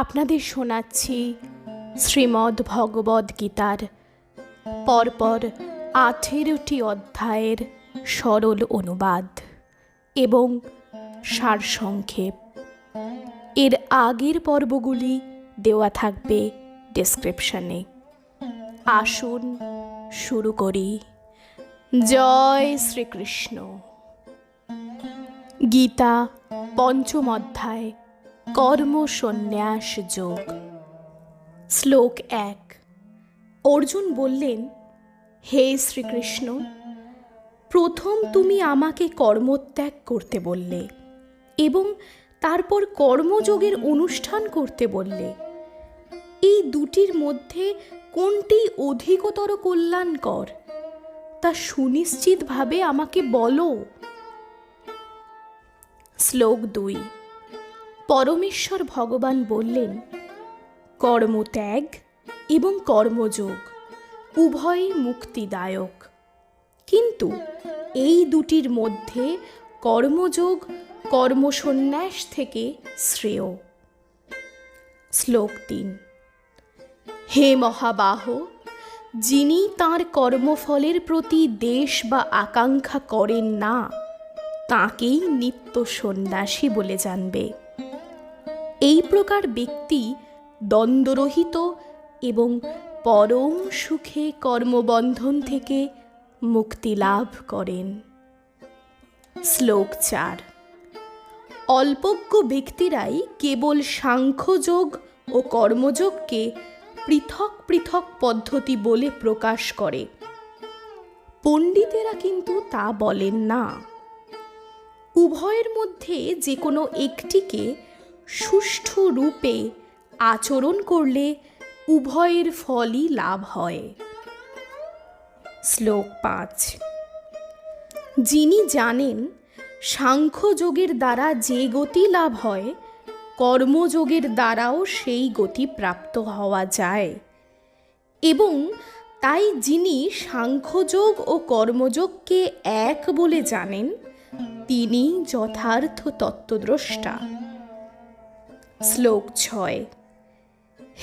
আপনাদের শোনাচ্ছি শ্রীমদ্ ভগবদ গীতার পরপর আঠেরোটি অধ্যায়ের সরল অনুবাদ এবং সারসংক্ষেপ। এর আগের পর্বগুলি দেওয়া থাকবে ডেসক্রিপশনে আসুন শুরু করি। জয় শ্রীকৃষ্ণ। গীতা পঞ্চম অধ্যায়। কর্ম সন্ন্যাস যোগ। শ্লোক এক। অর্জুন বললেন, হে শ্রীকৃষ্ণ, প্রথম তুমি আমাকে কর্মত্যাগ করতে বললে এবং তারপর কর্মযোগের অনুষ্ঠান করতে বললে। এই দুটির মধ্যে কোনটি অধিকতর কল্যাণকর, তা সুনিশ্চিতভাবে আমাকে বলো। শ্লোক দুই। পরমেশ্বর ভগবান বললেন, কর্মত্যাগ এবং কর্মযোগ উভয়ই মুক্তিদায়ক। কিন্তু এই দুটির মধ্যে কর্মযোগ, কর্মসন্ন্যাস থেকে শ্রেয়। শ্লোক তিন। হে মহাবাহ, যিনি তার কর্মফলের প্রতি দেশ বা আকাঙ্ক্ষা করেন না, তাকেই নিত্য সন্ন্যাসী বলে জানবে। এই প্রকার ব্যক্তি দ্বন্দ্বরহিত এবং পরম সুখে কর্মবন্ধন থেকে মুক্তি লাভ করেন। শ্লোক চার। অল্পজ্ঞ ব্যক্তিরাই কেবল সাংখ্যযোগ ও কর্মযোগকে পৃথক পৃথক পদ্ধতি বলে প্রকাশ করে। পণ্ডিতেরা কিন্তু তা বলেন না। উভয়ের মধ্যে যে কোনো একটিকে সুষ্ঠু রূপে আচরণ করলে উভয়ের ফলই লাভ হয়। শ্লোক পাঁচ। যিনি জানেন সাংখ্যযোগের দ্বারা যে গতি লাভ হয় কর্মযোগের দ্বারাও সেই গতি প্রাপ্ত হওয়া যায়। এবং তাই যিনি সাংখ্যযোগ ও কর্মযোগকে এক বলে জানেন তিনি যথার্থ তত্ত্বদ্রষ্টা। শ্লোক ছয়।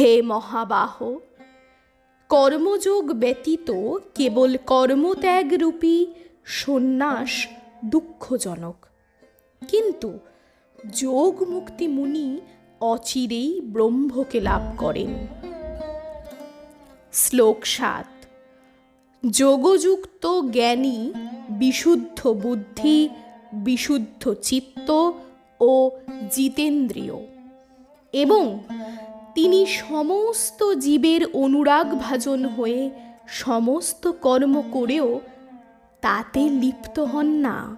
হে মহাবাহ, কর্মযোগ ব্যতীত কেবল কর্মত্যাগরূপী সন্ন্যাস দুঃখজনক। কিন্তু যোগ মুক্তি মুনি অচিরেই ব্রহ্মকে লাভ করেন। শ্লোক সাত। যোগযুক্ত জ্ঞানী বিশুদ্ধ বুদ্ধি, বিশুদ্ধ চিত্ত ও জিতেন্দ্রিয়। এবং তিনি সমস্ত জীবের অনুরাগ ভাজন হয়ে সমস্ত কর্ম করেও তাতে লিপ্ত হন না।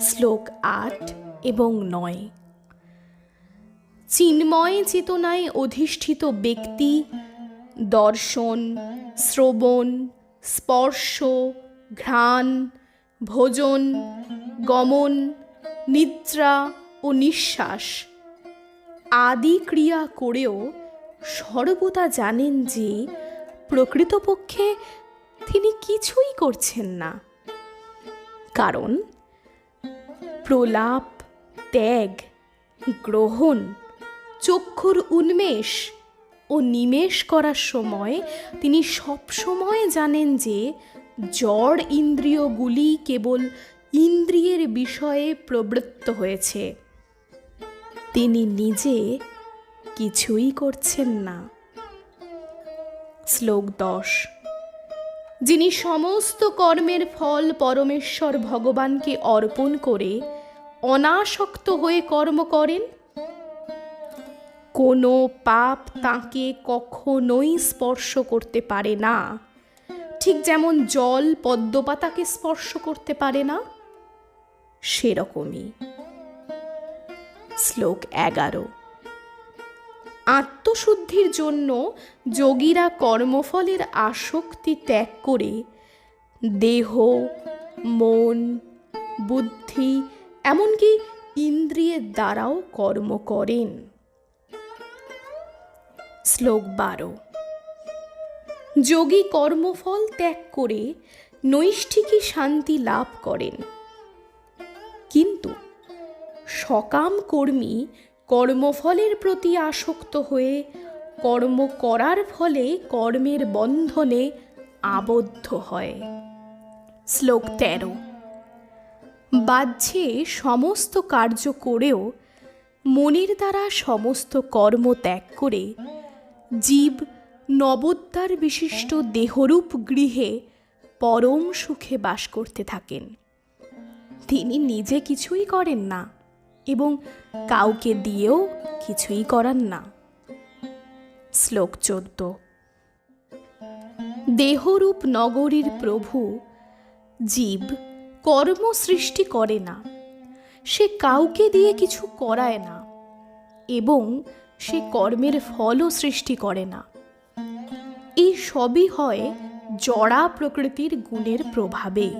শ্লোক আট এবং নয়। চিন্ময় চেতনায় অধিষ্ঠিত ব্যক্তি দর্শন, শ্রবণ, স্পর্শ, ঘ্রাণ, ভোজন, গমন, নিদ্রা ও নিঃশ্বাস আদি ক্রিয়া করেও সর্বদা জানেন যে প্রকৃতপক্ষে তিনি কিছুই করছেন না। কারণ প্রলাপ, ত্যাগ, গ্রহণ, চক্ষুর উন্মেষ ও নিমেষ করার সময় তিনি সবসময় জানেন যে জড় ইন্দ্রিয়গুলি কেবল ইন্দ্রিয়ের বিষয়ে প্রবৃত্ত হয়েছে। তিনি নিজে কিছুই করছেন না। শ্লোক দশ। যিনি সমস্ত কর্মের ফল পরমেশ্বর ভগবানকে অর্পণ করে অনাসক্ত হয়ে কর্ম করেন, কোনো পাপ তাকে কখনোই স্পর্শ করতে পারে না। ঠিক যেমন জল পদ্মপাতাকে স্পর্শ করতে পারে না, সেরকমই। শ্লোক এগারো। আত্মশুদ্ধির জন্য যোগীরা কর্মফলের আসক্তি ত্যাগ করে দেহ, মন, বুদ্ধি, এমনকি ইন্দ্রিয়ের দ্বারাও কর্ম করেন। শ্লোক বারো। যোগী কর্মফল ত্যাগ করে নৈষ্ঠিকী শান্তি লাভ করেন। সকাম কর্মী কর্মফলের প্রতি আসক্ত হয়ে কর্ম করার ফলে কর্মের বন্ধনে আবদ্ধ হয়। শ্লোক তেরো। বাহ্যে সমস্ত কার্য করেও মনের দ্বারা সমস্ত কর্ম ত্যাগ করে জীব নবোদ্ধার বিশিষ্ট দেহরূপ গৃহে পরম সুখে বাস করতে থাকেন। তিনি নিজে কিছুই করেন না। এবং কাউকে দিয়েও কিছুই করার না। শ্লোক চোদ্দ। দেহরূপ নগরীর প্রভু জীব কর্ম সৃষ্টি করে না। সে কাউকে দিয়ে কিছু করায় না এবং সে কর্মের ফলও সৃষ্টি করে না। এই সবই হয় জড়া প্রকৃতির গুণের প্রভাবে।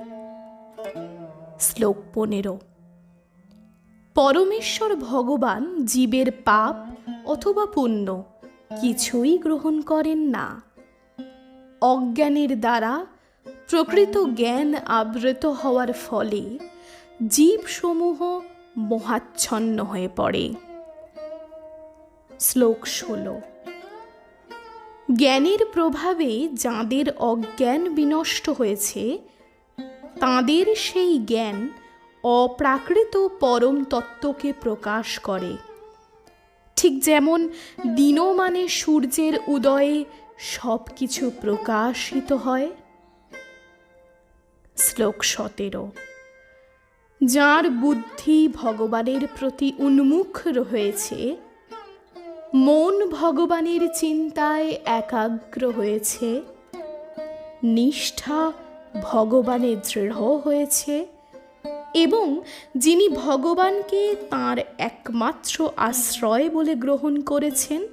শ্লোক পনেরো। পরমেশ্বর ভগবান জীবের পাপ অথবা পুণ্য কিছুই গ্রহণ করেন না। অজ্ঞানের দ্বারা প্রকৃত জ্ঞান আবৃত হওয়ার ফলে জীবসমূহ মহাচ্ছন্ন হয়ে পড়ে। শ্লোক ষোলো। জ্ঞানের প্রভাবে যাঁদের অজ্ঞান বিনষ্ট হয়েছে, তাঁদের সেই জ্ঞান অপ্রাকৃত পরম তত্ত্বকে প্রকাশ করে। ঠিক যেমন দিনমানে সূর্যের উদয়ে সব কিছু প্রকাশিত হয়। শ্লোক সতেরো। যার বুদ্ধি ভগবানের প্রতি উন্মুখ হয়েছে মন ভগবানের চিন্তায় একাগ্র হয়েছে, নিষ্ঠা ভগবানে দৃঢ় হয়েছে। এবং যিনি ভগবানকে তার একমাত্র আশ্রয় বলে গ্রহণ করেছেন,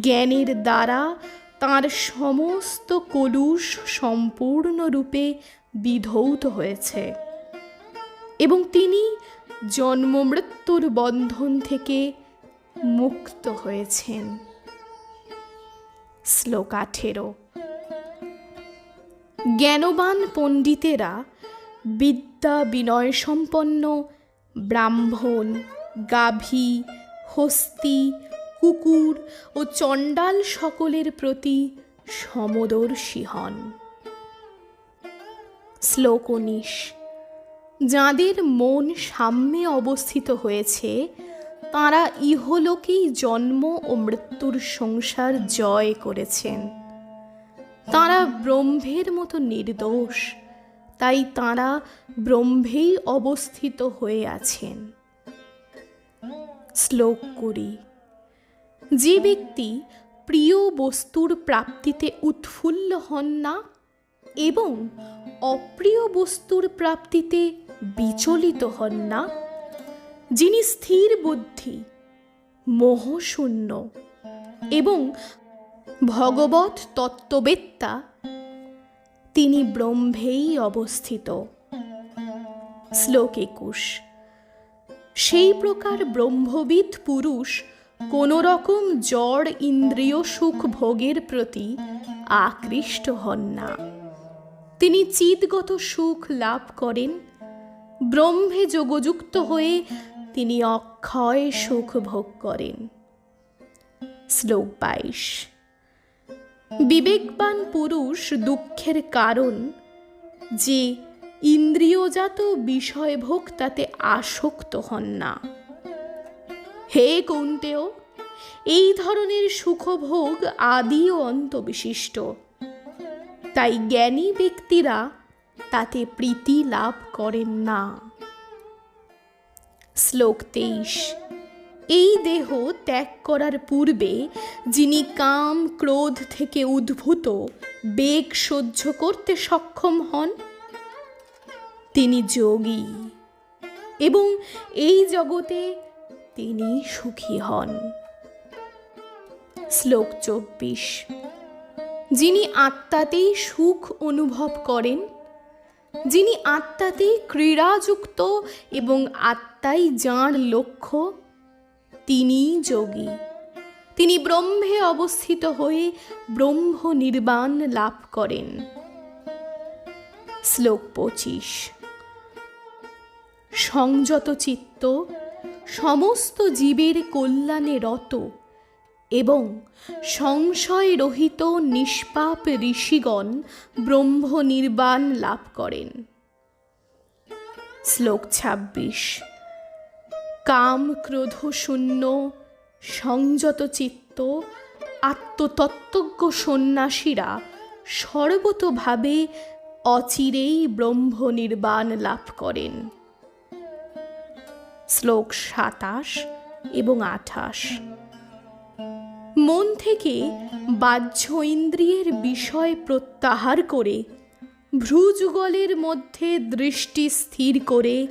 জ্ঞানের দ্বারা তার সমস্ত কলুষ সম্পূর্ণরূপে বিধৌত হয়েছে এবং তিনি জন্মমৃত্যুর বন্ধন থেকে মুক্ত হয়েছেন। শ্লোক আঠেরো জ্ঞানবান পণ্ডিতেরা বিদ্যা বিনয় সম্পন্ন, ব্রাহ্মণ, গাভী, হস্তি, কুকুর ও চণ্ডাল সকলের প্রতি সমদর্শী হন। শ্লোক উনিশ। যাঁদের মন সাম্যে অবস্থিত হয়েছে, তাঁরা ইহলোকেই জন্ম ও মৃত্যুর সংসার জয় করেছেন। তাঁরা ব্রহ্মের মতো নির্দোষ তাই তাঁরা ব্রহ্মেই অবস্থিত হয়ে আছেন। শ্লোক করি যে ব্যক্তি প্রিয় বস্তুর প্রাপ্তিতে উৎফুল্ল হন না এবং অপ্রিয় বস্তুর প্রাপ্তিতে বিচলিত হন না, যিনি স্থির বুদ্ধি, মোহশূন্য এবং ভগবত তত্ত্ববেত্তা তিনি ব্রহ্মেই অবস্থিত। শ্লোক একুশ। সেই প্রকার ব্রহ্মবিদ পুরুষ কোন রকম জড় ইন্দ্রিয় সুখ ভোগের প্রতি আকৃষ্ট হন না। তিনি চিদগত সুখ লাভ করেন। ব্রহ্মে যোগযুক্ত হয়ে তিনি অক্ষয় সুখ ভোগ করেন। শ্লোক বাইশ। বিবেকবান পুরুষ দুঃখের কারণ যে ইন্দ্রিয়জাত বিষয়ভোগ তাতে আসক্ত হন না। হে কৌন্তেয়, এই ধরনের সুখভোগ আদি ও অন্ত বিশিষ্ট তাই জ্ঞানী ব্যক্তিরা তাতে প্রীতি লাভ করেন না। শ্লোক তেইশ। এই দেহ ত্যাগ করার পূর্বে যিনি কাম, ক্রোধ থেকে উদ্ভূত, বেগ সহ্য করতে সক্ষম হন, তিনি যোগী এবং এই জগতে তিনি সুখী হন। শ্লোক চব্বিশ। যিনি আত্মাতেই সুখ অনুভব করেন, যিনি আত্মাতেই ক্রীড়াযুক্ত এবং আত্মাই যাঁর লক্ষ্য তিনি যোগী। তিনি ব্রহ্মে অবস্থিত হয়ে ব্রহ্ম নির্বাণ লাভ করেন। শ্লোক পঁচিশ। সংযত চিত্ত, সমস্ত জীবের কল্যাণে রত এবং সংশয় রহিত নিষ্পাপ ঋষিগণ ব্রহ্ম নির্বাণ লাভ করেন। শ্লোক ছাব্বিশ। কাম ক্রোধ শূন্য সংযত চিত্ত আত্মতত্ত্বজ্ঞ সন্ন্যাসীরা সর্বতোভাবে অচিরেই ব্রহ্ম নির্বাণ লাভ করেন। শ্লোক সাতাশ এবং আঠাশ। মন থেকে বাহ্য ইন্দ্রিয়ের বিষয় প্রত্যাহার করে ভ্রুযুগলের মধ্যে দৃষ্টি স্থির করে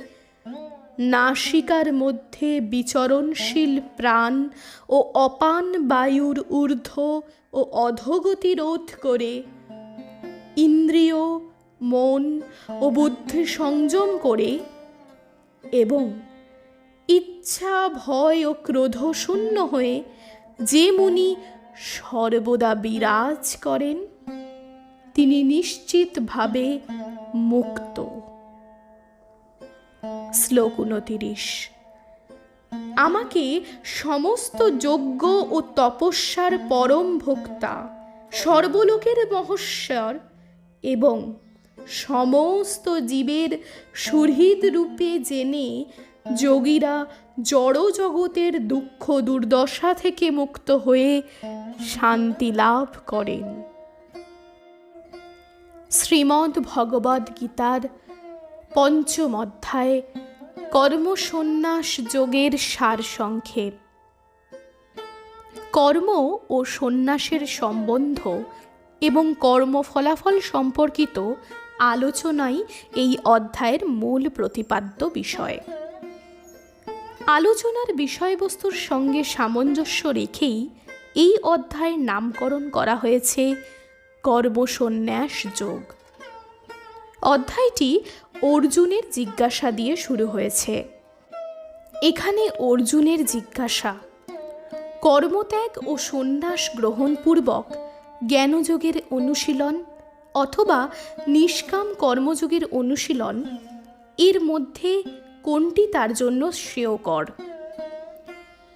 নাসিকার মধ্যে বিচরণশীল প্রাণ ও অপান বায়ুর ঊর্ধ্ব ও অধোগতি রোধ করে ইন্দ্রিয়, মন ও বুদ্ধি সংযম করে এবং ইচ্ছা, ভয় ও ক্রোধ শূন্য হয়ে যে মুনি সর্বদা বিরাজ করেন, তিনি নিশ্চিতভাবে মুক্ত। শ্লোক উনতিরিশ। আমাকে সমস্ত যজ্ঞ ও তপস্যার পরম ভোক্তা, সর্বলোকের মহস্বর এবং সমস্ত জীবের সুহৃদ রূপে জেনে যোগীরা জড় জগতের দুঃখ দুর্দশা থেকে মুক্ত হয়ে শান্তি লাভ করেন। শ্রীমদ্ ভগবদ্ গীতার পঞ্চম অধ্যায় কর্মসন্ন্যাস যোগের সারসংক্ষেপ কর্ম ও সন্ন্যাসের সম্বন্ধ এবং কর্ম ফলাফল সম্পর্কিত আলোচনাই এই অধ্যায়ের মূল প্রতিপাদ্য বিষয়। আলোচনার বিষয়বস্তুর সঙ্গে সামঞ্জস্য রেখেই এই অধ্যায়ের নামকরণ করা হয়েছে কর্মসন্ন্যাস যোগ। অধ্যায়টি অর্জুনের জিজ্ঞাসা দিয়ে শুরু হয়েছে। এখানে অর্জুনের জিজ্ঞাসা, কর্মত্যাগ ও সন্ন্যাস গ্রহণপূর্বক জ্ঞানযোগের অনুশীলন অথবা নিষ্কাম কর্মযোগের অনুশীলন, এর মধ্যে কোনটি তার জন্য শ্রেয়কর?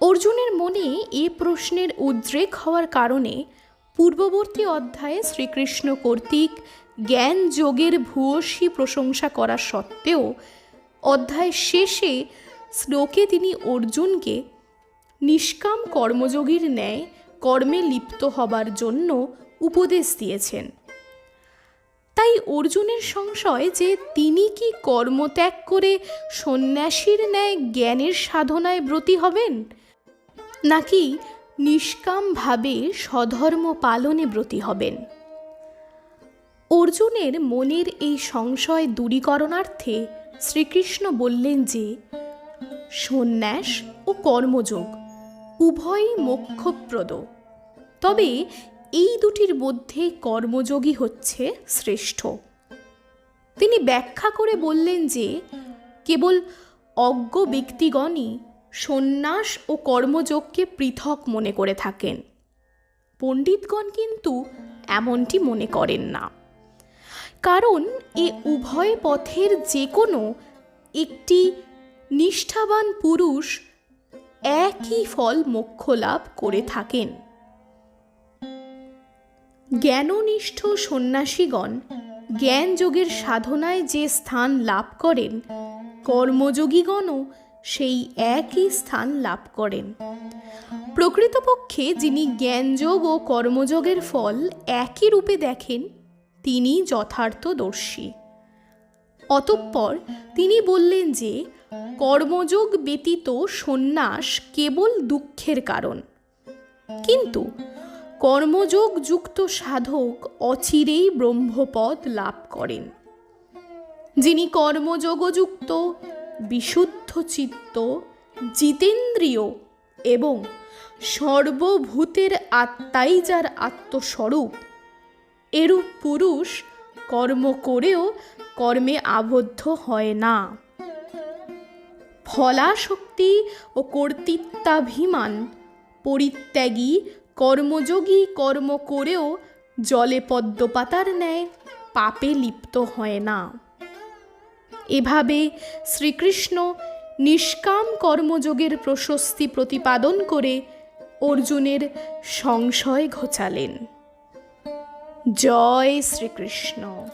অর্জুনের মনে এ প্রশ্নের উদ্রেক হওয়ার কারণে পূর্ববর্তী অধ্যায়ে শ্রীকৃষ্ণ কর্তৃক জ্ঞান যোগের ভূয়সী প্রশংসা করা সত্ত্বেও অধ্যায় শেষে শ্লোকে তিনি অর্জুনকে নিষ্কাম কর্মযোগীর ন্যায় কর্মে লিপ্ত হবার জন্য উপদেশ দিয়েছেন। তাই অর্জুনের সংশয় যে তিনি কি কর্মত্যাগ করে সন্ন্যাসীর ন্যায় জ্ঞানের সাধনায় ব্রতী হবেন? নাকি নিষ্কামভাবে স্বধর্ম পালনে ব্রতী হবেন? অর্জুনের মনের এই সংশয় দূরীকরণার্থে শ্রীকৃষ্ণ বললেন যে, সন্ন্যাস ও কর্মযোগ উভয়ই মোক্ষপ্রদ। তবে এই দুটির মধ্যে কর্মযোগী হচ্ছে শ্রেষ্ঠ। তিনি ব্যাখ্যা করে বললেন যে, কেবল অজ্ঞ ব্যক্তিগণই সন্ন্যাস ও কর্মযোগকে পৃথক মনে করে থাকেন। পণ্ডিতগণ কিন্তু এমনটি মনে করেন না। কারণ এ উভয় পথের যে কোনো একটি নিষ্ঠাবান পুরুষ একই ফল মোক্ষ লাভ করে থাকেন। জ্ঞাননিষ্ঠ সন্ন্যাসীগণ জ্ঞানযোগের সাধনায় যে স্থান লাভ করেন, কর্মযোগীগণও সেই একই স্থান লাভ করেন। প্রকৃতপক্ষে যিনি জ্ঞানযোগ ও কর্মযোগের ফল একই রূপে দেখেন তিনি যথার্থদর্শী। অতঃপর তিনি বললেন যে, কর্মযোগ ব্যতীত সন্ন্যাস কেবল দুঃখের কারণ। কিন্তু কর্মযোগ যুক্ত সাধক অচিরেই ব্রহ্মপদ লাভ করেন। যিনি কর্মযোগযুক্ত, বিশুদ্ধ চিত্ত, জিতেন্দ্রিয় এবং সর্বভূতের আত্মাই যার আত্মস্বরূপ এরূপ পুরুষ কর্ম করেও কর্মে আবদ্ধ হয় না। ফলাশক্তি ও কর্তৃত্বাভিমান, পরিত্যাগী, কর্মযোগী কর্ম করেও জলে পদ্মপাতার ন্যায় পাপে লিপ্ত হয় না। এভাবে শ্রীকৃষ্ণ নিষ্কাম কর্মযোগের প্রশস্তি প্রতিপাদন করে অর্জুনের সংশয় ঘোচালেন। জয় শ্রীকৃষ্ণ।